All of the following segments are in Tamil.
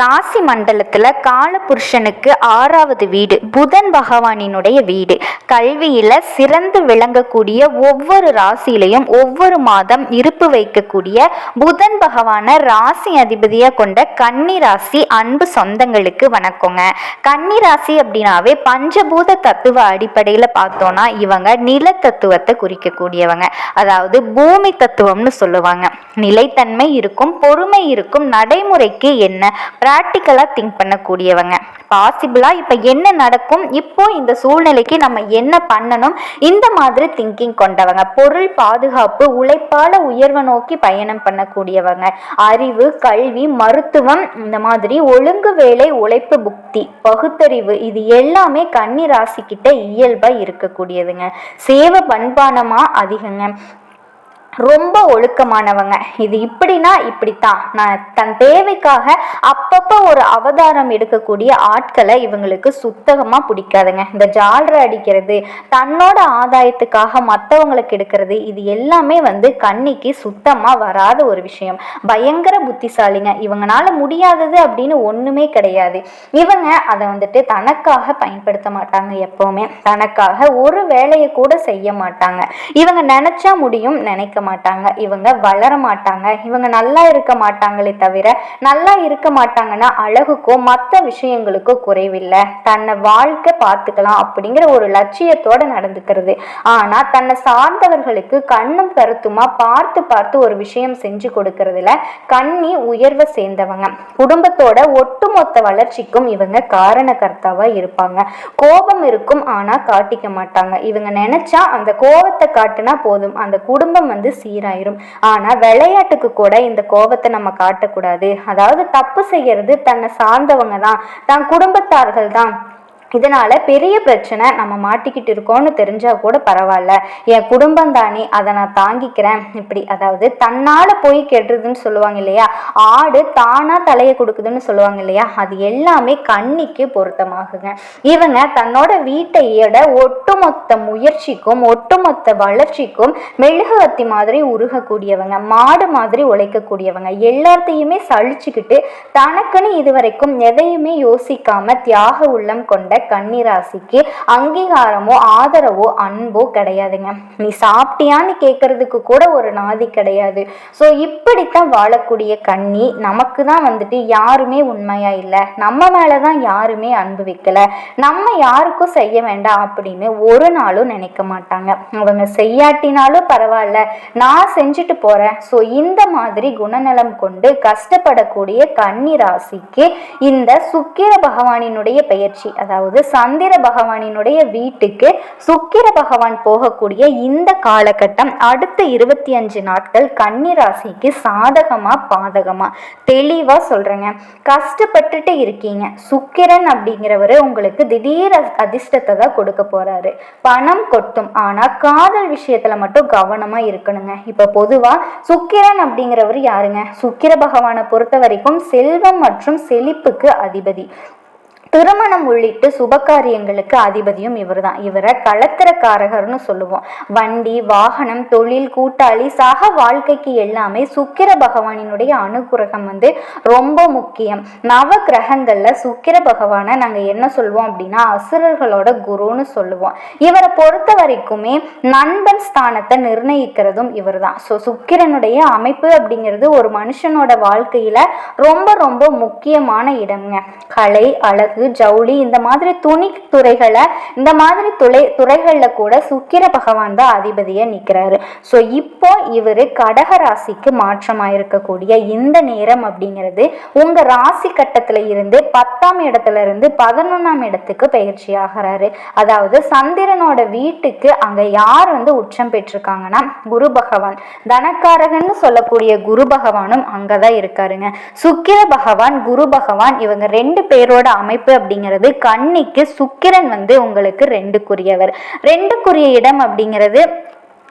ராசி மண்டலத்தில் காலபுருஷனுக்கு ஆறாவது வீடு புதன் பகவானினுடைய வீடு. கல்வியில் சிறந்து விளங்கக்கூடிய ஒவ்வொரு ராசியிலையும் ஒவ்வொரு மாதம் இருப்பு வைக்கக்கூடிய புதன் பகவானை ராசி அதிபதியாக கொண்ட கன்னி ராசி அன்பு சொந்தங்களுக்கு வணக்கங்க. கன்னி ராசி அப்படின்னாவே பஞ்சபூத தத்துவ அடிப்படையில் பார்த்தோன்னா இவங்க நில தத்துவத்தை குறிக்கக்கூடியவங்க. அதாவது பூமி தத்துவம்னு சொல்லுவாங்க. நிலைத்தன்மை இருக்கும் பொறுமை இருக்கும் நடைமுறைக்கு என்ன ப்ராக்டிக்கலாக திங்க் பண்ணக்கூடியவங்க. பாசிபிளாக இப்போ என்ன நடக்கும் இப்போ இந்த சூழ்நிலைக்கு நம்ம என்ன பண்ணணும் இந்த மாதிரி திங்கிங் கொண்டவங்க. பொருள் பாதுகாப்பு உழைப்பால் உயர்வை நோக்கி பயணம் பண்ணக்கூடியவங்க. அறிவு கல்வி மருத்துவம் இந்த மாதிரி ஒழுங்கு வேலை உழைப்பு புக்தி பகுத்தறிவு இது எல்லாமே கன்னி ராசிக்கிட்ட இயல்பாக இருக்கக்கூடியதுங்க. சேவை பண்பானமாக அதிகங்க. ரொம்ப ஒழுக்கமானவங்க. இது இப்படின்னா இப்படித்தான். நான் தன் தேவைக்காக அப்பப்போ ஒரு அவதாரம் எடுக்கக்கூடிய ஆட்களை இவங்களுக்கு சுத்தகமாக பிடிக்காதுங்க. இந்த ஜால்ரை அடிக்கிறது தன்னோட ஆதாயத்துக்காக மற்றவங்களுக்கு எடுக்கிறது இது எல்லாமே வந்து கண்ணிக்கு சுத்தமாக வராத ஒரு விஷயம். பயங்கர புத்திசாலிங்க. இவங்களால முடியாதது அப்படின்னு ஒன்றுமே கிடையாது. இவங்க அதை வந்துட்டு தனக்காக பயன்படுத்த மாட்டாங்க எப்போவுமே. தனக்காக ஒரு வேலையை கூட செய்ய மாட்டாங்க. இவங்க நினச்சா முடியும் நினைக்க மாட்டாங்க. இவங்க வளர மாட்டாங்க. இவங்க நல்லா இருக்க மாட்டாங்களே தவிர நல்லா இருக்க மாட்டாங்கன்னா அழகுக்கோ மற்ற விஷயங்களுக்கோ குறைவில்லை. தன்னை வாழ்க்கை பார்த்துக்கலாம் அப்படிங்கிற ஒரு லட்சியத்தோட நடந்துக்கிறது. ஆனா தன்னை சார்ந்தவர்களுக்கு கண்ணும் கருத்துமா பார்த்து பார்த்து ஒரு விஷயம் செஞ்சு கொடுக்கறதுல கண்ணி உயர்வை சேர்ந்தவங்க. குடும்பத்தோட ஒட்டுமொத்த வளர்ச்சிக்கும் இவங்க காரணகர்த்தாவாக இருப்பாங்க. கோபம் இருக்கும் ஆனா காட்டிக்க மாட்டாங்க. இவங்க நினைச்சா அந்த கோபத்தை காட்டினா போதும். அந்த குடும்பம் வந்து சீராயிரும். ஆனா விளையாட்டுக்கு கூட இந்த கோபத்தை நம்ம காட்டக்கூடாது. அதாவது தப்பு செய்யறது தன்னை சார்ந்தவங்க தான் தன் குடும்பத்தார்கள் தான் இதனால் பெரிய பிரச்சனை நம்ம மாட்டிக்கிட்டு இருக்கோம்னு தெரிஞ்சால் கூட பரவாயில்ல. என் குடும்பம் தானே அதை நான் தாங்கிக்கிறேன். இப்படி அதாவது தன்னால் போய் கெடுறதுன்னு சொல்லுவாங்க இல்லையா? ஆடு தானாக தலையை கொடுக்குதுன்னு சொல்லுவாங்க இல்லையா? அது எல்லாமே கண்ணிக்கு பொருத்தமாகுங்க. இவங்க தன்னோட வீட்டையோட ஒட்டுமொத்த முயற்சிக்கும் ஒட்டுமொத்த வளர்ச்சிக்கும் மெழுகுவத்தி மாதிரி உருகக்கூடியவங்க மாடு மாதிரி உழைக்கக்கூடியவங்க எல்லாத்தையுமே சளிச்சுக்கிட்டு தனக்குன்னு இதுவரைக்கும் எதையுமே யோசிக்காம தியாக உள்ளம் கொண்ட கன்னிராசிக்கு அங்கீகாரமோ ஆதரவோ அன்போ கிடையாதுங்க. நீ சாப்பிட்டியான்னு கேட்கறதுக்கு கூட ஒரு நாதி கிடையாது. ஸோ இப்படித்தான் வாழக்கூடிய கன்னி நமக்கு தான் வந்துட்டு யாருமே உண்மையா இல்லை. நம்ம மேலே தான் யாருமே அன்பு வைக்கல. நம்ம யாருக்கும் செய்ய வேண்டாம் அப்படின்னு ஒரு நாளும் நினைக்க மாட்டாங்க. அவங்க செய்யாட்டினாலும் பரவாயில்ல. நான் செஞ்சுட்டு போறேன். ஸோ இந்த மாதிரி குணநலம் கொண்டு கஷ்டப்படக்கூடிய கன்னி ராசிக்கு இந்த சுக்கிர பகவானினுடைய பெயர்ச்சி அதாவது போது சந்திர பகவானினுடைய வீட்டுக்கு சுக்கிர பகவான் போகக்கூடிய இந்த காலகட்டம் அடுத்த இருபத்தி அஞ்சு நாட்கள் கன்னிராசிக்கு சாதகமா பாதகமா? தெளிவா சொல்றேங்க. கஷ்டப்பட்டுட்டு இருக்கீங்க. சுக்கிரன் அப்படிங்கிறவரு உங்களுக்கு திடீர் அதிர்ஷ்டத்தை தான் கொடுக்க போறாரு. பணம் கொட்டும். ஆனா காதல் விஷயத்துல மட்டும் கவனமா இருக்கணுங்க. இப்ப பொதுவா சுக்கிரன் அப்படிங்கிறவர் யாருங்க? சுக்கிர பகவானை பொறுத்த வரைக்கும் செல்வம் மற்றும் செழிப்புக்கு அதிபதி. திருமணம் உள்ளிட்டு சுபகாரியங்களுக்கு அதிபதியும் இவர் தான் இவரை களத்திரக்காரகர்னு சொல்லுவோம். வண்டி வாகனம் தொழில் கூட்டாளி சக வாழ்க்கைக்கு எல்லாமே சுக்கிர பகவானினுடைய அனுகிரகம் வந்து ரொம்ப முக்கியம். நவ கிரகங்கள்ல சுக்கிர பகவானை நாங்கள் என்ன சொல்லுவோம் அப்படின்னா அசுரர்களோட குருன்னு சொல்லுவோம். இவரை பொறுத்த வரைக்குமே நண்பன் ஸ்தானத்தை நிர்ணயிக்கிறதும் இவர் தான் ஸோ சுக்கிரனுடைய அமைப்பு அப்படிங்கிறது ஒரு மனுஷனோட வாழ்க்கையில ரொம்ப ரொம்ப முக்கியமான இடம்ங்க. கலை அழகு ஜவுளி இந்த மாதிரி துணி துறைகளை இந்த மாதிரி துளை துறைகளில் கூட சுக்கிர பகவான் தான் அதிபதியாக நிற்கிறாரு ஸோ இப்போ இவர் கடக ராசிக்கு மாற்றமாயிருக்கக்கூடிய இந்த நேரம் அப்படிங்கிறது உங்கள் ராசி கட்டத்தில் இருந்து பத்தாம் இடத்துல இருந்து பதினொன்றாம் இடத்துக்கு பயிற்சி ஆகிறாரு அதாவது சந்திரனோட வீட்டுக்கு அங்கே யார் வந்து உச்சம் பெற்றிருக்காங்கன்னா குரு பகவான். தனக்காரகன்னு சொல்லக்கூடிய குரு பகவானும் அங்கே தான் இருக்காருங்க. சுக்கிர பகவான் குரு பகவான் இவங்க ரெண்டு பேரோட அமைப்பு அப்படிங்கிறது கண்ணிக்கு சுக்கிரன் வந்து உங்களுக்கு ரெண்டுக்குரியவர் ரெண்டுக்குரிய இடம் அப்படிங்கிறது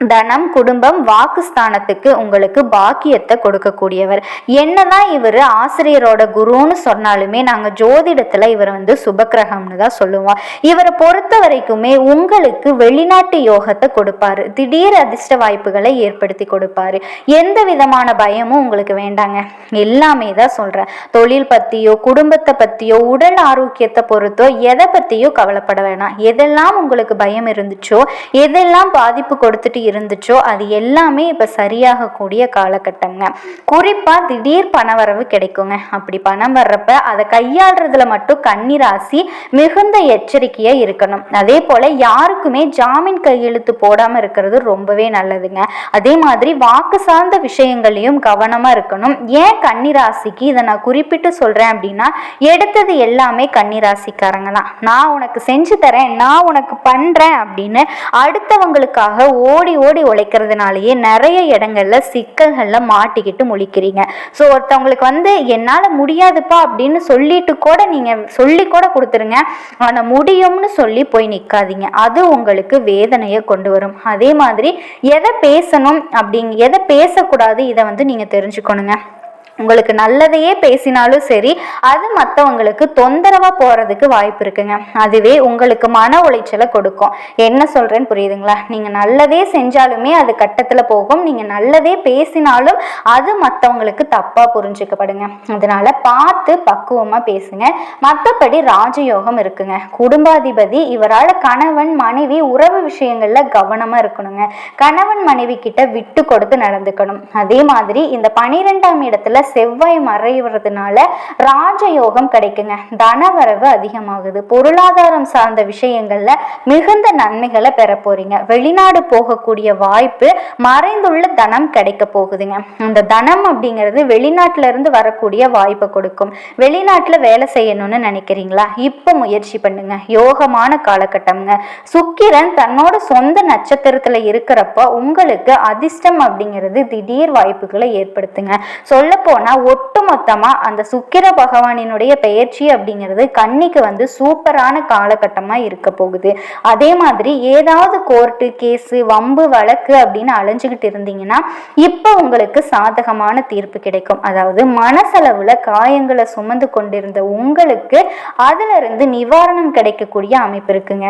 தனம் குடும்பம் வாக்குஸ்தானத்துக்கு உங்களுக்கு பாக்கியத்தை கொடுக்கக்கூடியவர். என்னதான் இவர் ஆசிரியரோட குருன்னு சொன்னாலுமே நாங்கள் ஜோதிடத்தில் இவர் வந்து சுபக்கிரகம்னு தான் சொல்லுவோம். இவரை பொறுத்த வரைக்குமே உங்களுக்கு வெளிநாட்டு யோகத்தை கொடுப்பாரு. திடீர் அதிர்ஷ்ட வாய்ப்புகளை ஏற்படுத்தி கொடுப்பாரு. எந்த விதமான பயமும் உங்களுக்கு வேண்டாங்க. எல்லாமே தான் சொல்கிறேன் தொழில் பற்றியோ குடும்பத்தை பற்றியோ உடல் ஆரோக்கியத்தை பொறுத்தோ எதை பற்றியோ கவலைப்பட வேணாம். எதெல்லாம் உங்களுக்கு பயம் இருந்துச்சோ எதெல்லாம் பாதிப்பு கொடுத்துட்டு இருந்துச்சோ அது எல்லாமே இப்போ சரியாகக்கூடிய காலகட்டங்க. குறிப்பாக திடீர் பணவரவு கிடைக்குங்க. அப்படி பணம் வர்றப்ப அதை கையாளுறதுல மட்டும் கன்னிராசி மிகுந்த எச்சரிக்கையாக இருக்கணும். அதே போல் யாருக்குமே ஜாமீன் கையெழுத்து போடாமல் இருக்கிறது ரொம்பவே நல்லதுங்க. அதே மாதிரி வாக்கு சார்ந்த விஷயங்களையும் கவனமாக இருக்கணும். ஏன் கன்னிராசிக்கு இதை நான் குறிப்பிட்டு சொல்கிறேன் அப்படின்னா எடுத்தது எல்லாமே கன்னிராசிக்காரங்க தான். நான் உனக்கு செஞ்சு தரேன் நான் உனக்கு பண்ணுறேன் அப்படின்னு அடுத்தவங்களுக்காக ஓடி ஓடி உழைக்கிறதுனாலயே நிறைய இடங்கள்ல சிக்கல்கள்ல மாட்டிக்கிட்டு முழிக்கிறீங்க. ஸோ ஒருத்தவங்களுக்கு வந்து என்னால் முடியாதுப்பா அப்படின்னு சொல்லிட்டு கூட நீங்கள் சொல்லி கூட கொடுத்துருங்க. ஆனால் முடியும்னு சொல்லி போய் நிற்காதீங்க அது உங்களுக்கு வேதனையை கொண்டு வரும். அதே மாதிரி எதை பேசணும் அப்படிங்க எதை பேசக்கூடாது இதை வந்து நீங்கள் தெரிஞ்சுக்கணுங்க. உங்களுக்கு நல்லதையே பேசினாலும் சரி அது மற்றவங்களுக்கு தொந்தரவாக போகிறதுக்கு வாய்ப்பு இருக்குங்க. அதுவே உங்களுக்கு மன உளைச்சலை கொடுக்கும். என்ன சொல்கிறேன்னு புரியுதுங்களா? நீங்கள் நல்லதே செஞ்சாலுமே அது கட்டத்தில் போகும். நீங்கள் நல்லதே பேசினாலும் அது மற்றவங்களுக்கு தப்பாக புரிஞ்சுக்கப்படுங்க. அதனால் பார்த்து பக்குவமாக பேசுங்க. மற்றபடி ராஜயோகம் இருக்குங்க. குடும்பாதிபதி இவரால் கணவன் மனைவி உறவு விஷயங்களில் கவனமாக இருக்கணுங்க. கணவன் மனைவி கிட்ட விட்டு கொடுத்து நடந்துக்கணும். அதே மாதிரி இந்த பனிரெண்டாம் இடத்துல செவ்வாய் மறைவதுனால ராஜயோகம் கிடைக்குங்க. தனவரவு அதிகமாகுது. பொருளாதாரம் சார்ந்த விஷயங்கள்ல மிகுந்த நன்மைகளை பெற போறீங்க. வெளிநாடு போகக்கூடிய வாய்ப்பு மறைந்துள்ள தனம் கிடைக்க போகுதுங்க. அந்த தனம் அப்படிங்கிறது வெளிநாட்டுல இருந்து வரக்கூடிய வாய்ப்பை கொடுக்கும். வெளிநாட்டுல வேலை செய்யணும்னு நினைக்கிறீங்களா? இப்போ முயற்சி பண்ணுங்க. யோகமான காலகட்டம்ங்க. சுக்கிரன் தன்னோட சொந்த நட்சத்திரத்துல இருக்கிறப்ப உங்களுக்கு அதிர்ஷ்டம் அப்படிங்கிறது திடீர் வாய்ப்புகளை ஏற்படுத்துங்க. சொல்ல போனால் ஒட்டுமொத்தமாக அந்த சுக்கிர பகவானினுடைய பெயர்ச்சி அப்படிங்கிறது கன்னிக்கு வந்து சூப்பரான காலகட்டமாக இருக்க போகுது. அதே மாதிரி ஏதாவது கோர்ட்டு கேஸு வம்பு வழக்கு அப்படின்னு அலைஞ்சுக்கிட்டு இருந்தீங்கன்னா இப்போ உங்களுக்கு சாதகமான தீர்ப்பு கிடைக்கும். அதாவது மனசளவில் காயங்களை சுமந்து கொண்டிருந்த உங்களுக்கு அதுல இருந்து நிவாரணம் கிடைக்கக்கூடிய அமைப்பு இருக்குங்க.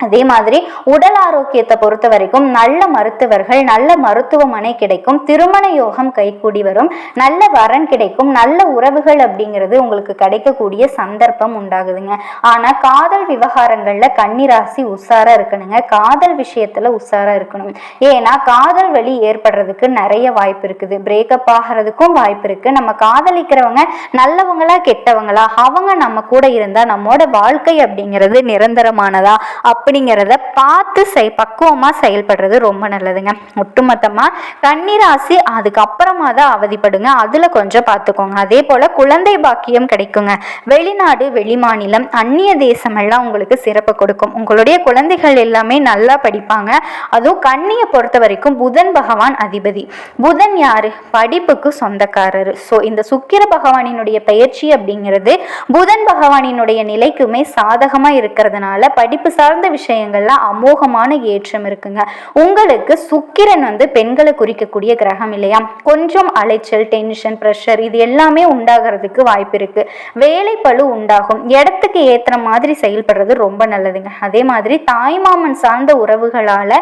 அதே மாதிரி உடல் ஆரோக்கியத்தை பொறுத்த வரைக்கும் நல்ல மருத்துவர்கள் நல்ல மருத்துவமனை கிடைக்கும் திருமண யோகம் கைகூடி வரும் நல்ல வரன் கிடைக்கும் நல்ல உறவுகள் அப்படிங்கிறது உங்களுக்கு கிடைக்கக்கூடிய சந்தர்ப்பம் உண்டாகுதுங்க. ஆனா காதல் விவகாரங்கள்ல கன்னிராசி உஷாரா இருக்கணுங்க. காதல் விஷயத்துல உஷாரா இருக்கணும். ஏன்னா காதல் வழி ஏற்படுறதுக்கு நிறைய வாய்ப்பு இருக்குது. பிரேக்கப் ஆகிறதுக்கும் வாய்ப்பு இருக்கு. நம்ம காதலிக்கிறவங்க நல்லவங்களா கெட்டவங்களா அவங்க நம்ம கூட இருந்தா நம்மோட வாழ்க்கை அப்படிங்கிறது நிரந்தரமானதா? அப்படிங்கிறத பார்த்து செய் பக்குவமாக செயல்படுறது ரொம்ப நல்லதுங்க. ஒட்டுமொத்தமாக கன்னிராசி அதுக்கப்புறமா தான் அவதிப்படுங்க. அதில் கொஞ்சம் பார்த்துக்கோங்க. அதே போல் குழந்தை பாக்கியம் கிடைக்குங்க. வெளிநாடு வெளிமாநிலம் அந்நிய தேசம் எல்லாம் உங்களுக்கு சிறப்பு கொடுக்கும். உங்களுடைய குழந்தைகள் எல்லாமே நல்லா படிப்பாங்க. அதுவும் கண்ணியை பொறுத்த வரைக்கும் புதன் பகவான் அதிபதி. புதன் யாரு? படிப்புக்கு சொந்தக்காரர். ஸோ இந்த சுக்கிர பகவானினுடைய பயிற்சி அப்படிங்கிறது புதன் பகவானினுடைய நிலைக்குமே சாதகமாக இருக்கிறதுனால படிப்பு சார்ந்த விஷயங்கள்ல அமோகமான ஏற்றம் இருக்குங்க. உங்களுக்கு சுக்கிரன் வந்து பெண்களை குறிக்கக்கூடிய கிரகம் இல்லையா? கொஞ்சம் அலைச்சல் டென்ஷன் ப்ரெஷர் இது எல்லாமே உண்டாகிறதுக்கு வாய்ப்பு இருக்கு. வேலை பழு உண்டாகும். இடத்துக்கு ஏற்ற மாதிரி செயல்படுறது ரொம்ப நல்லதுங்க. அதே மாதிரி தாய்மாமன் சார்ந்த உறவுகளால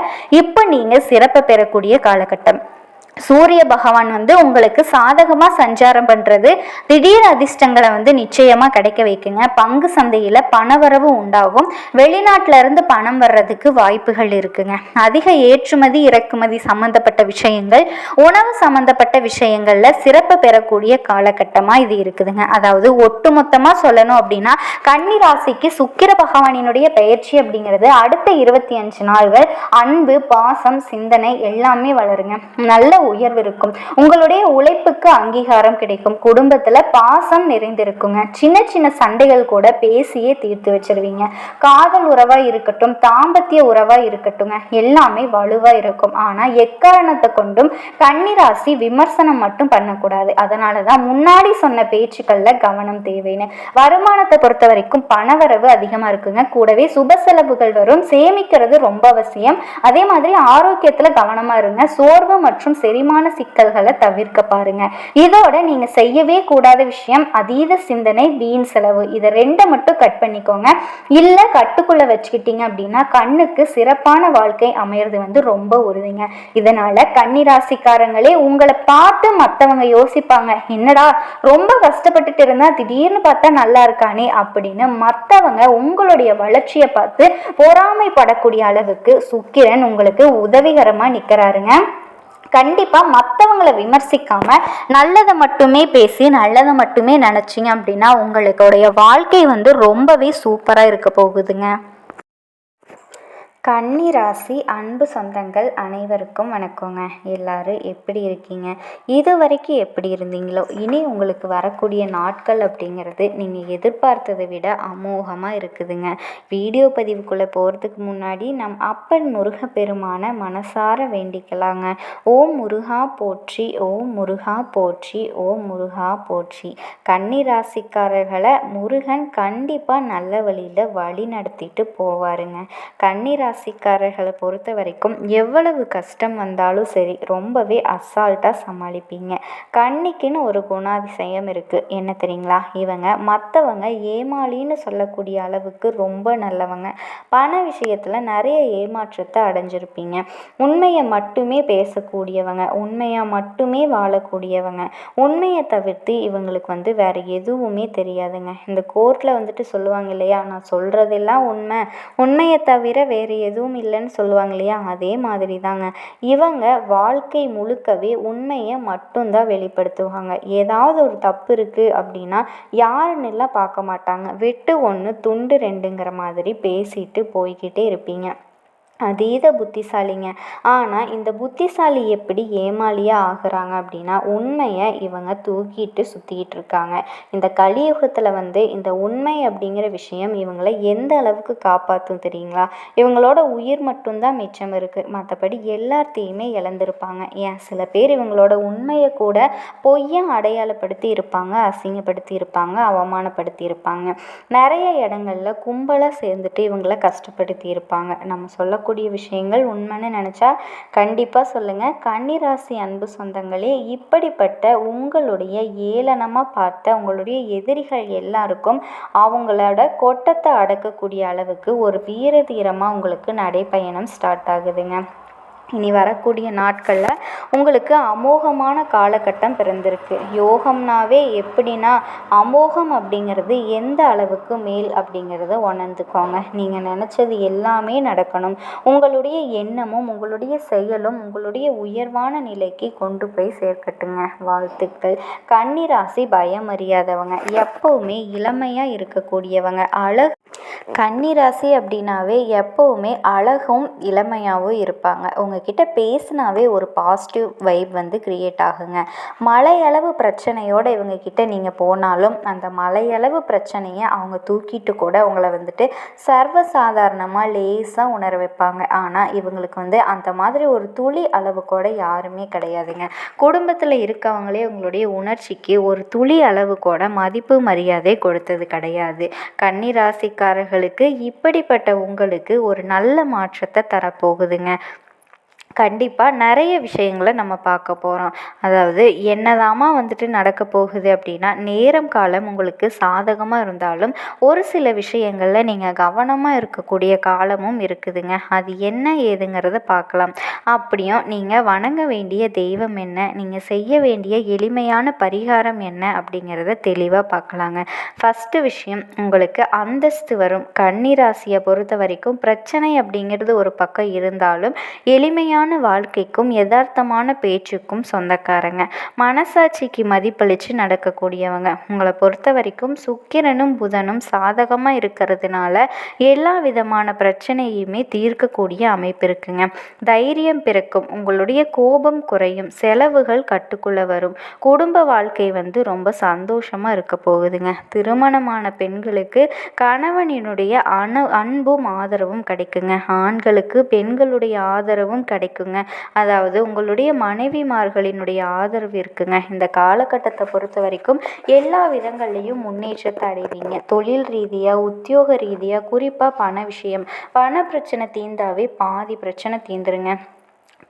இப்போ நீங்க சிறப்பு பெறக்கூடிய காலகட்டம். சூரிய பகவான் வந்து உங்களுக்கு சாதகமாக சஞ்சாரம் பண்ணுறது திடீர் அதிர்ஷ்டங்களை வந்து நிச்சயமாக கிடைக்க வைக்குங்க. பங்கு சந்தையில் பணவரவு உண்டாகும். வெளிநாட்டிலேருந்து பணம் வர்றதுக்கு வாய்ப்புகள் இருக்குங்க. அதிக ஏற்றுமதி இறக்குமதி சம்மந்தப்பட்ட விஷயங்கள் உணவு சம்மந்தப்பட்ட விஷயங்களில் சிறப்பு பெறக்கூடிய காலகட்டமாக இது இருக்குதுங்க. அதாவது ஒட்டுமொத்தமாக சொல்லணும் அப்படின்னா கன்னி ராசிக்கு சுக்கிர பகவானினுடைய பயிற்சி அப்படிங்கிறது அடுத்த இருபத்தி அஞ்சு நாள்கள் அன்பு பாசம் சிந்தனை எல்லாமே வளருங்க. நல்ல உயர்வு இருக்கும் உங்களுடைய உழைப்புக்கு அங்கீகாரம் கிடைக்கும். குடும்பத்துல பாசம் நிறைந்திருக்குங்க. சின்ன சின்ன சண்டைகள் கூட பேசியே தீர்த்து வச்சிருவீங்க. காதல் உறவா இருக்கட்டும் தாம்பத்திய உறவா இருக்கட்டும்ங்க. எல்லாமே வலுவா இருக்கும். ஆனா எக்காரணத்தை கொண்டும் கன்னிராசி விமர்சனம் மட்டும் பண்ணக்கூடாது. அதனாலதான் முன்னாடி சொன்ன பேச்சுக்கள்ல கவனம் தேவைன்னு. வருமானத்தை பொறுத்த வரைக்கும் பணவரவு அதிகமா இருக்குங்க. கூடவே சுப செலவுகள் வரும். சேமிக்கிறது ரொம்ப அவசியம். அதே மாதிரி ஆரோக்கியத்துல கவனமா இருங்க. சோர்வு மற்றும் செரிமான சிக்கல்களை தவிர்க்க பாருங்க. இதோட நீங்க செய்யவே கூடாத விஷயம் அதீத சிந்தனை வீண் செலவு. இதை ரெண்டை மட்டும் கட் பண்ணிக்கோங்க. இல்ல கட்டுக்குள்ள வச்சுக்கிட்டீங்க அப்படின்னா கண்ணுக்கு சிறப்பான வாழ்க்கை அமையிறது வந்து ரொம்ப உறுதிங்க. இதனால கன்னிராசிக்காரங்களே உங்களை பார்த்து மற்றவங்க யோசிப்பாங்க. என்னடா ரொம்ப கஷ்டப்பட்டுட்டு இருந்தா திடீர்னு பார்த்தா நல்லா இருக்கானே அப்படின்னு மற்றவங்க உங்களுடைய வளர்ச்சியை பார்த்து பொறாமைப்படக்கூடிய அளவுக்கு சுக்கிரன் உங்களுக்கு உதவிகரமா நிக்கிறாருங்க. கண்டிப்பாக மற்றவங்களை விமர்சிக்காம நல்லதை மட்டுமே பேசி நல்லதை மட்டுமே நினச்சிங்க அப்படின்னா உங்களுடைய வாழ்க்கை வந்து ரொம்பவே சூப்பராக இருக்க போகுதுங்க. கன்னி ராசி அன்பு சொந்தங்கள் அனைவருக்கும் வணக்கங்க. எல்லாரும் எப்படி இருக்கீங்க? இது வரைக்கும் எப்படி இருந்தீங்களோ? இனி உங்களுக்கு வரக்கூடிய நாட்கள் அப்படிங்கிறது நீங்கள் எதிர்பார்த்ததை விட அமோகமாக இருக்குதுங்க. வீடியோ பதிவுக்குள்ளே போகிறதுக்கு முன்னாடி நம் அப்பன் முருகப்பெருமான மனசார வேண்டிக்கலாங்க. ஓம் முருகா போற்றி ஓம் முருகா போற்றி ஓம் முருகா போற்றி. கன்னி ராசிக்காரர்களை முருகன் கண்டிப்பாக நல்ல வழியில் வழி நடத்திட்டு போவாருங்க. கன்னி ராசிக்காரர்களை பொறுத்த வரைக்கும் எவ்வளவு கஷ்டம் வந்தாலும் சரி ரொம்பவே அசால்ட்டாக சமாளிப்பீங்க. கண்ணிக்குன்னு ஒரு குணாதிசயம் இருக்குது என்ன தெரியுங்களா? இவங்க மற்றவங்க ஏமாளின்னு சொல்லக்கூடிய அளவுக்கு ரொம்ப நல்லவங்க. பண விஷயத்தில் நிறைய ஏமாற்றத்தை அடைஞ்சிருப்பீங்க. உண்மையை மட்டுமே பேசக்கூடியவங்க உண்மையாக மட்டுமே வாழக்கூடியவங்க. உண்மையை தவிர்த்து இவங்களுக்கு வந்து வேறு எதுவுமே தெரியாதுங்க. இந்த கோர்ட்டில் வந்துட்டு சொல்லுவாங்க இல்லையா? நான் சொல்கிறதெல்லாம் உண்மை. உண்மையை தவிர வேறு எதுவும் இல்லைன்னு சொல்லுவாங்க இல்லையா? அதே மாதிரி தாங்க இவங்க வாழ்க்கை முழுக்கவே உண்மையை மட்டும்தான் வெளிப்படுத்துவாங்க. ஏதாவது ஒரு தப்பு இருக்குது அப்படின்னா யாருன்னெல்லாம் பார்க்க மாட்டாங்க. வெட்டு ஒன்று துண்டு ரெண்டுங்கிற மாதிரி பேசிட்டு போய்கிட்டே இருப்பீங்க. அதீத புத்திசாலிங்க. ஆனால் இந்த புத்திசாலி எப்படி ஏமாளியாக ஆகுறாங்க அப்படின்னா உண்மையை இவங்க தூக்கிட்டு சுற்றிக்கிட்டு இருக்காங்க. இந்த கலியுகத்தில் வந்து இந்த உண்மை அப்படிங்கிற விஷயம் இவங்களை எந்த அளவுக்கு காப்பாற்றும் தெரியுங்களா? இவங்களோட உயிர் மட்டும்தான் மிச்சம் இருக்குது மற்றபடி எல்லாத்தையுமே இழந்திருப்பாங்க. ஏன்? சில பேர் இவங்களோட உண்மையை கூட பொய்யா அடையாளப்படுத்தி இருப்பாங்க அசிங்கப்படுத்தி இருப்பாங்க அவமானப்படுத்தி இருப்பாங்க. நிறைய இடங்கள்ல கும்பலாக சேர்ந்துட்டு இவங்களை கஷ்டப்படுத்தி இருப்பாங்க. நம்ம சொல்லக்கூடிய சொல்லக்கூடிய விஷயங்கள் உண்மைன்னு நினச்சா கண்டிப்பாக சொல்லுங்கள் கன்னிராசி அன்பு சொந்தங்களே இப்படிப்பட்ட உங்களுடைய ஏளனமாக பார்த்த உங்களுடைய எதிரிகள் எல்லாருக்கும் அவங்களோட கொட்டத்தை அடக்கக்கூடிய அளவுக்கு ஒரு வீர தீரமாக உங்களுக்கு நடைப்பயணம் ஸ்டார்ட் ஆகுதுங்க. இனி வரக்கூடிய நாட்களில் உங்களுக்கு அமோகமான காலகட்டம் பிறந்திருக்கு. யோகம்னாவே எப்படின்னா அமோகம் அப்படிங்கிறது எந்த அளவுக்கு மேல் அப்படிங்கிறத உணர்ந்துக்கோங்க. நீங்கள் நினச்சது எல்லாமே நடக்கணும். உங்களுடைய எண்ணமும் உங்களுடைய செயலும் உங்களுடைய உயர்வான நிலைக்கு கொண்டு போய் சேர்க்கட்டுங்க. வாழ்த்துக்கள். கன்னிராசி பயம் அறியாதவங்க எப்போவுமே இளமையாக இருக்கக்கூடியவங்க. அழகு கன்னிராசி அப்படின்னாவே எப்போவுமே அழகும் இளமையாகவும் இருப்பாங்க. உங்கள் உங்ககிட்ட பேசினாவே ஒரு பாசிட்டிவ் வைப் வந்து க்ரியேட் ஆகுங்க. மலையளவு பிரச்சனையோடு இவங்கக்கிட்ட நீங்கள் போனாலும் அந்த மலையளவு பிரச்சனையை அவங்க தூக்கிட்டு கூட உங்களை வந்துட்டு சர்வசாதாரணமாக லேசாக உணர வைப்பாங்க. ஆனால் இவங்களுக்கு வந்து அந்த மாதிரி ஒரு துளி அளவு கூட யாருமே கிடையாதுங்க. குடும்பத்தில் இருக்கவங்களே உங்களுடைய உணர்ச்சிக்கு ஒரு துளி அளவு கூட மதிப்பு மரியாதை கொடுத்தது கிடையாது. கன்னிராசிக்காரர்கள் ராசிக்காரர்களுக்கு இப்படிப்பட்ட உங்களுக்கு ஒரு நல்ல மாற்றத்தை தரப்போகுதுங்க. கண்டிப்பாக நிறைய விஷயங்களை நம்ம பார்க்க போகிறோம் அதாவது என்னதாம்மா வந்துட்டு நடக்க போகுது அப்படின்னா நேரம் காலம் உங்களுக்கு சாதகமாக இருந்தாலும் ஒரு சில விஷயங்களில் நீங்கள் கவனமாக இருக்கக்கூடிய காலமும் இருக்குதுங்க. அது என்ன ஏதுங்கிறத பார்க்கலாம். அப்படியும் நீங்கள் வணங்க வேண்டிய தெய்வம் என்ன? நீங்கள் செய்ய வேண்டிய எளிமையான பரிகாரம் என்ன? அப்படிங்கிறத தெளிவாக பார்க்கலாங்க. ஃபஸ்ட்டு விஷயம் உங்களுக்கு அந்தஸ்து வரும். கன்னிராசியை பொறுத்த வரைக்கும் பிரச்சனை அப்படிங்கிறது ஒரு பக்கம் இருந்தாலும் எளிமையான உண்மையான வாழ்க்கைக்கும் யதார்த்தமான பேச்சுக்கும் சொந்தக்காரங்க. மனசாட்சிக்கு மதிப்பளித்து நடக்கக்கூடியவங்க. உங்களை பொறுத்த வரைக்கும் சுக்கிரனும் புதனும் சாதகமாக இருக்கிறதுனால எல்லா விதமான பிரச்சனையுமே தீர்க்கக்கூடிய அமைப்பு இருக்குங்க. தைரியம் பிறக்கும். உங்களுடைய கோபம் குறையும். செலவுகள் கட்டுக்குள்ளே வரும். குடும்ப வாழ்க்கை வந்து ரொம்ப சந்தோஷமாக இருக்க போகுதுங்க. திருமணமான பெண்களுக்கு கணவனினுடைய அணு அன்பும் ஆதரவும் கிடைக்குங்க. ஆண்களுக்கு பெண்களுடைய ஆதரவும் கிடைக்கும். கிடைக்குங்க அதாவது உங்களுடைய மனைவிமார்களினுடைய ஆதரவு இருக்குங்க. இந்த காலகட்டத்தை பொறுத்த வரைக்கும் எல்லா விதங்கள்லேயும் முன்னேற்றத்தை அடைவீங்க. தொழில் ரீதியாக உத்தியோக ரீதியாக குறிப்பாக பண விஷயம். பண பிரச்சனை தீர்ந்தாவே பாதி பிரச்சனை தீர்ந்துருங்க.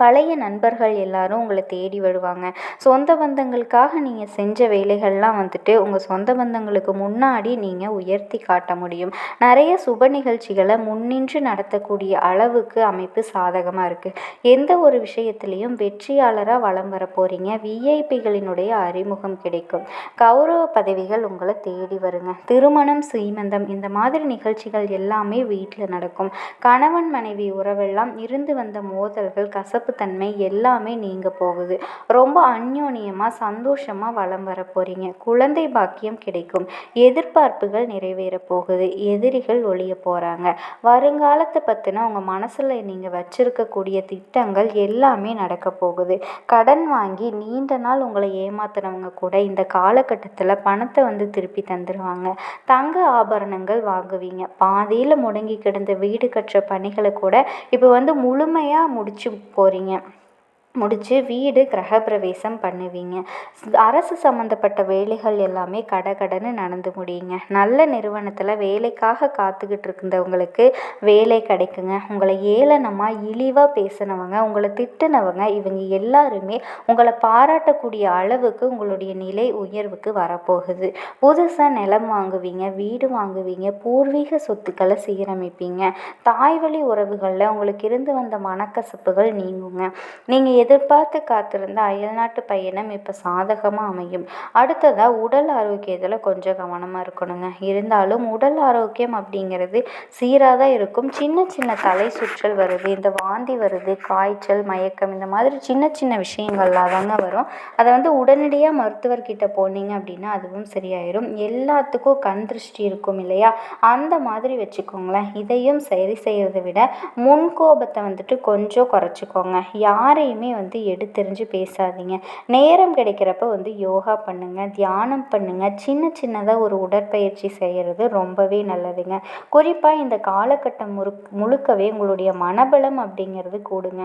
பழைய நண்பர்கள் எல்லாரும் உங்களை தேடி வருவாங்க. சொந்த பந்தங்களுக்காக நீங்கள் செஞ்ச வேலைகள்லாம் வந்துட்டு உங்கள் சொந்த பந்தங்களுக்கு முன்னாடி நீங்கள் உயர்த்தி காட்ட முடியும். நிறைய சுப நிகழ்ச்சிகளை முன்னின்று நடத்தக்கூடிய அளவுக்கு அமைப்பு சாதகமாக இருக்குது எந்த ஒரு விஷயத்துலையும் வெற்றியாளராக வலம் வர போகிறீங்க விஐபிகளினுடைய அறிமுகம் கிடைக்கும். கௌரவ பதவிகள் உங்களை தேடி வருங்க. திருமணம் சீமந்தம் இந்த மாதிரி நிகழ்ச்சிகள் எல்லாமே வீட்டில் நடக்கும். கணவன் மனைவி உறவெல்லாம் இருந்து வந்த மோதல்கள் கசப்பு தன்மை எல்லாமே நீங்க போகுது. ரொம்ப அந்யோன்யமாக சந்தோஷமாக வளம் வர போகிறீங்க குழந்தை பாக்கியம் கிடைக்கும். எதிர்பார்ப்புகள் நிறைவேற போகுது. எதிரிகள் ஒழிய போகிறாங்க வருங்காலத்தை பற்றின உங்கள் மனசில் நீங்கள் வச்சிருக்கக்கூடிய திட்டங்கள் எல்லாமே நடக்க போகுது. கடன் வாங்கி நீண்ட நாள் உங்களை ஏமாத்துனவங்க கூட இந்த காலகட்டத்தில் பணத்தை வந்து திருப்பி தந்துடுவாங்க தங்க ஆபரணங்கள் வாங்குவீங்க. பாதியில் முடங்கி கிடந்த வீடு கட்டுற பணிகளை கூட இப்போ வந்து முழுமையாக முடிச்சு போகிறீங்க போகிறீங்க முடித்து வீடு கிரகப்பிரவேசம் பண்ணுவீங்க. அரசு சம்மந்தப்பட்ட வேலைகள் எல்லாமே கடகடன்னு நடந்து முடியுங்க. நல்ல நிறுவனத்தில் வேலைக்காக காத்துக்கிட்டு இருந்தவங்களுக்கு வேலை கிடைக்குங்க. உங்களை ஏளனமாக இழிவாக பேசினவங்க உங்களை திட்டினவங்க இவங்க எல்லாருமே உங்களை பாராட்டக்கூடிய அளவுக்கு உங்களுடைய நிலை உயர்வுக்கு வரப்போகுது. புதுசாக நிலம் வாங்குவீங்க வீடு வாங்குவீங்க பூர்வீக சொத்துக்களை சீரமைப்பீங்க. தாய் வழி உறவுகளில் உங்களுக்கு இருந்து வந்த மனக்கசப்புகள் நீங்குங்க. நீங்கள் எதிர்பார்த்து காத்திருந்த அயல்நாட்டு பயணம் இப்போ சாதகமாக அமையும். அடுத்ததாக உடல் ஆரோக்கியத்தில் கொஞ்சம் கவனமாக இருக்கணுங்க. இருந்தாலும் உடல் ஆரோக்கியம் அப்படிங்கிறது சீராக தான் இருக்கும். சின்ன சின்ன தலை சுற்றல் வருது இந்த வாந்தி வருது காய்ச்சல் மயக்கம் இந்த மாதிரி சின்ன சின்ன விஷயங்கள்லாம் தாங்க வரும். அதை வந்து உடனடியாக மருத்துவர்கிட்ட போனீங்க அப்படின்னா அதுவும் சரியாயிரும். எல்லாத்துக்கும் கண் திருஷ்டி இருக்கும் இல்லையா? அந்த மாதிரி வச்சுக்கோங்களேன். இதையும் சரி செய்கிறத விட முன்கோபத்தை வந்துட்டு கொஞ்சம் குறைச்சிக்கோங்க. யாரையுமே வந்து எடுத்தெறிஞ்சு பேசாதீங்க. நேரம் கிடைக்கிறப்ப வந்து யோகா பண்ணுங்கள் தியானம் பண்ணுங்கள் சின்ன சின்னதாக ஒரு உடற்பயிற்சி செய்கிறது ரொம்பவே நல்லதுங்க. குறிப்பாக இந்த காலகட்டம் முறு முழுக்கவே உங்களுடைய மனபலம் அப்படிங்கிறது கூடுங்க.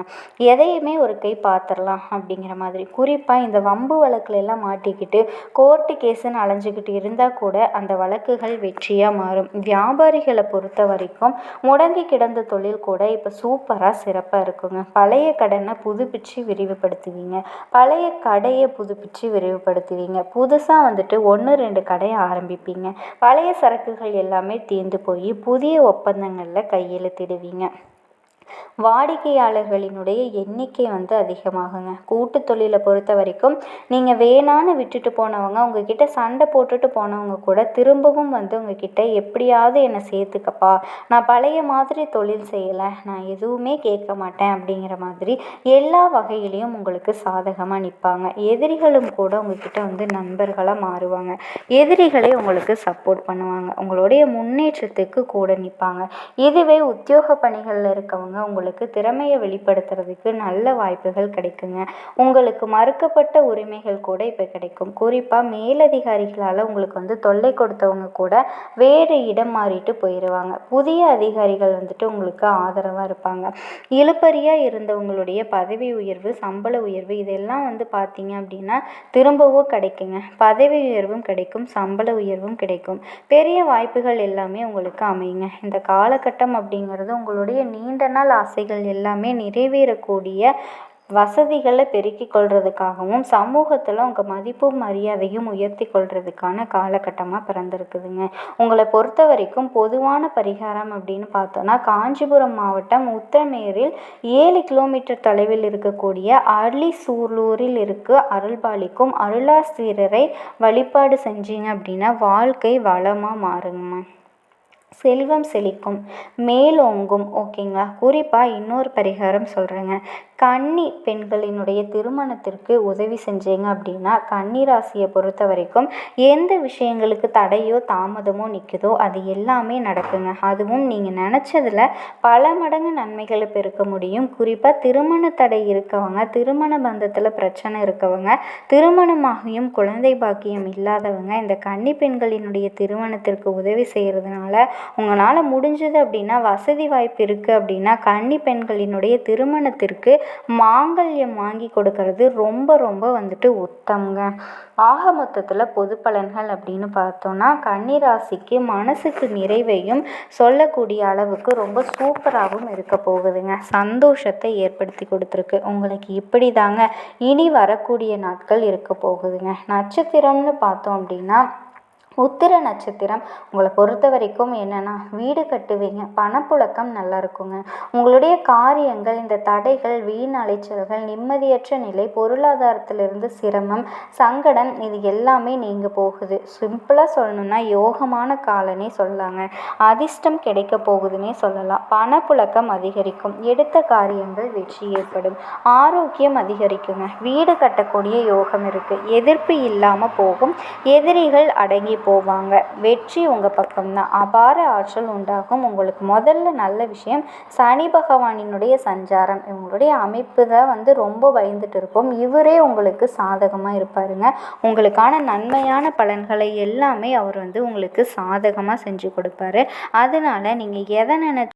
எதையுமே ஒரு கை பார்த்துடலாம் அப்படிங்கிற மாதிரி. குறிப்பாக இந்த வம்பு வழக்குலெல்லாம் மாட்டிக்கிட்டு கோர்ட்டு கேஸுன்னு அலைஞ்சிக்கிட்டு இருந்தால் கூட அந்த வழக்குகள் வெற்றியாக மாறும். வியாபாரிகளை பொறுத்த வரைக்கும் முடங்கி கிடந்த தொழில் கூட இப்போ சூப்பராக சிறப்பாக இருக்குங்க. பழைய கடனை புதுப்பிச்சு விரிவுபடுத்துவீங்க. பழைய கடையை புதுப்பிச்சு விரிவுபடுத்துவீங்க. புதுசாக வந்துட்டு ஒன்று ரெண்டு கடையை ஆரம்பிப்பீங்க. பழைய சரக்குகள் எல்லாமே தீர்ந்து போய் புதிய ஒப்பந்தங்களில் கையெழுத்திடுவீங்க. வாடிக்கையாளர்களினுடைய எண்ணிக்கை வந்து அதிகமாகுங்க. கூட்டு தொழிலை பொறுத்த வரைக்கும் நீங்கள் வேணான்னு விட்டுட்டு போனவங்க உங்ககிட்ட சண்டை போட்டுட்டு போனவங்க கூட திரும்பவும் வந்து உங்ககிட்ட எப்படியாவது என்னை சேர்த்துக்கப்பா. நான் பழைய மாதிரி தொழில் செய்யலை. நான் எதுவுமே கேட்க மாட்டேன் அப்படிங்கிற மாதிரி எல்லா வகையிலையும் உங்களுக்கு சாதகமாக நிற்பாங்க எதிரிகளும் கூட உங்ககிட்ட வந்து நண்பர்களாக மாறுவாங்க. எதிரிகளே உங்களுக்கு சப்போர்ட் பண்ணுவாங்க. உங்களுடைய முன்னேற்றத்துக்கு கூட நிற்பாங்க இதுவே உத்தியோக பணிகளில் இருக்கவங்க உங்களுக்கு திறமையை வெளிப்படுத்துறதுக்கு நல்ல வாய்ப்புகள் கிடைக்குங்க. உங்களுக்கு மறுக்கப்பட்ட உரிமைகள் கூட இப்போ கிடைக்கும். குறிப்பாக மேலதிகாரிகளால் உங்களுக்கு வந்து தொல்லை கொடுத்தவங்க கூட வேறு இடம் மாறிட்டு போயிடுவாங்க புதிய அதிகாரிகள் வந்துட்டு உங்களுக்கு ஆதரவாக இருப்பாங்க. இழுப்பறியாக இருந்தவங்களுடைய பதவி உயர்வு சம்பள உயர்வு இதெல்லாம் வந்து பார்த்தீங்க அப்படின்னா திரும்பவும் கிடைக்குங்க. பதவி உயர்வும் கிடைக்கும் சம்பள உயர்வும் கிடைக்கும். பெரிய வாய்ப்புகள் எல்லாமே உங்களுக்கு அமையுங்க. இந்த காலகட்டம் அப்படிங்கிறது உங்களுடைய நீண்ட நாள் ஆசைகள் எல்லாமே நிறைவேறக்கூடிய வசதிகளை பெருக்கிக் கொள்றதுக்காகவும் சமூகத்தில் உங்கள் மதிப்பும் மரியாதையும் உயர்த்தி கொள்றதுக்கான காலகட்டமாக பிறந்திருக்குதுங்க. உங்களை பொறுத்த வரைக்கும் பொதுவான பரிகாரம் அப்படின்னு பார்த்தோன்னா காஞ்சிபுரம் மாவட்டம் உத்தமேரில் ஏழு கிலோமீட்டர் தொலைவில் இருக்கக்கூடிய அலிசூலூரில் இருக்க அருள்பாலிக்கும் அருளாசிரியரை வழிபாடு செஞ்சீங்க அப்படின்னா வாழ்க்கை வளமாக மாறுங்கம்மா. செல்வம் செழிக்கும் மேலோங்கும். ஓகேங்களா? குறிப்பாக இன்னொரு பரிகாரம் சொல்கிறேங்க கன்னி பெண்களினுடைய திருமணத்திற்கு உதவி செஞ்சீங்க அப்படின்னா கன்னி ராசியை பொறுத்த வரைக்கும் எந்த விஷயங்களுக்கு தடையோ தாமதமோ நிற்குதோ அது எல்லாமே நடக்குங்க. அதுவும் நீங்கள் நினச்சதில் பல மடங்கு நன்மைகளை பெருக்க முடியும். குறிப்பாக திருமண தடை இருக்கவங்க திருமண பந்தத்தில் பிரச்சனை இருக்கவங்க திருமணமாகியும் குழந்தை பாக்கியம் இல்லாதவங்க இந்த கன்னி பெண்களினுடைய திருமணத்திற்கு உதவி செய்கிறதுனால உங்களால் முடிஞ்சது அப்படின்னா வசதி வாய்ப்பு இருக்குது அப்படின்னா கன்னி பெண்களினுடைய திருமணத்திற்கு மாங்கல்யம் வாங்கி கொடுக்கறது ரொம்ப ரொம்ப வந்துட்டு உத்தம்ங்க. ஆக மொத்தத்தில் பொது பலன்கள் அப்படின்னு பார்த்தோன்னா கன்னி ராசிக்கு மனசுக்கு நிறைவையும் சொல்லக்கூடிய அளவுக்கு ரொம்ப சூப்பராகவும் இருக்க போகுதுங்க. சந்தோஷத்தை ஏற்படுத்தி கொடுத்துருக்கு. உங்களுக்கு இப்படி தாங்க இனி வரக்கூடிய நாட்கள் இருக்க போகுதுங்க. நட்சத்திரம்னு பார்த்தோம் அப்படின்னா உத்திர நட்சத்திரம். உங்களை பொறுத்த வரைக்கும் என்னென்னா வீடு கட்டுவீங்க. பணப்புழக்கம் நல்லா இருக்குங்க உங்களுடைய காரியங்கள் இந்த தடைகள் வீண் அலைச்சல்கள் நிம்மதியற்ற நிலை பொருளாதாரத்திலிருந்து சிரமம் சங்கடம் இது எல்லாமே நீங்கள் போகுது. சிம்பிளாக சொல்லணும்னா யோகமான காலனே சொல்லலாங்க அதிர்ஷ்டம் கிடைக்க போகுதுன்னே சொல்லலாம். பணப்புழக்கம் அதிகரிக்கும். எடுத்த காரியங்கள் வெற்றி ஏற்படும். ஆரோக்கியம் அதிகரிக்குங்க. வீடு கட்டக்கூடிய யோகம் இருக்குது எதிர்ப்பு இல்லாமல் போகும். எதிரிகள் அடங்கி போவாங்க. வெற்றி உங்கள் பக்கம்தான். அபார ஆற்றல் உண்டாகும். உங்களுக்கு முதல்ல நல்ல விஷயம் சனி பகவானினுடைய சஞ்சாரம். இவங்களுடைய அமைப்பு தான் வந்து ரொம்ப பயந்துட்டு இருப்போம். இவரே உங்களுக்கு சாதகமாக இருப்பாருங்க. உங்களுக்கான நன்மையான பலன்களை எல்லாமே அவர் வந்து உங்களுக்கு சாதகமாக செஞ்சு கொடுப்பாரு. அதனால நீங்கள் எதை நினை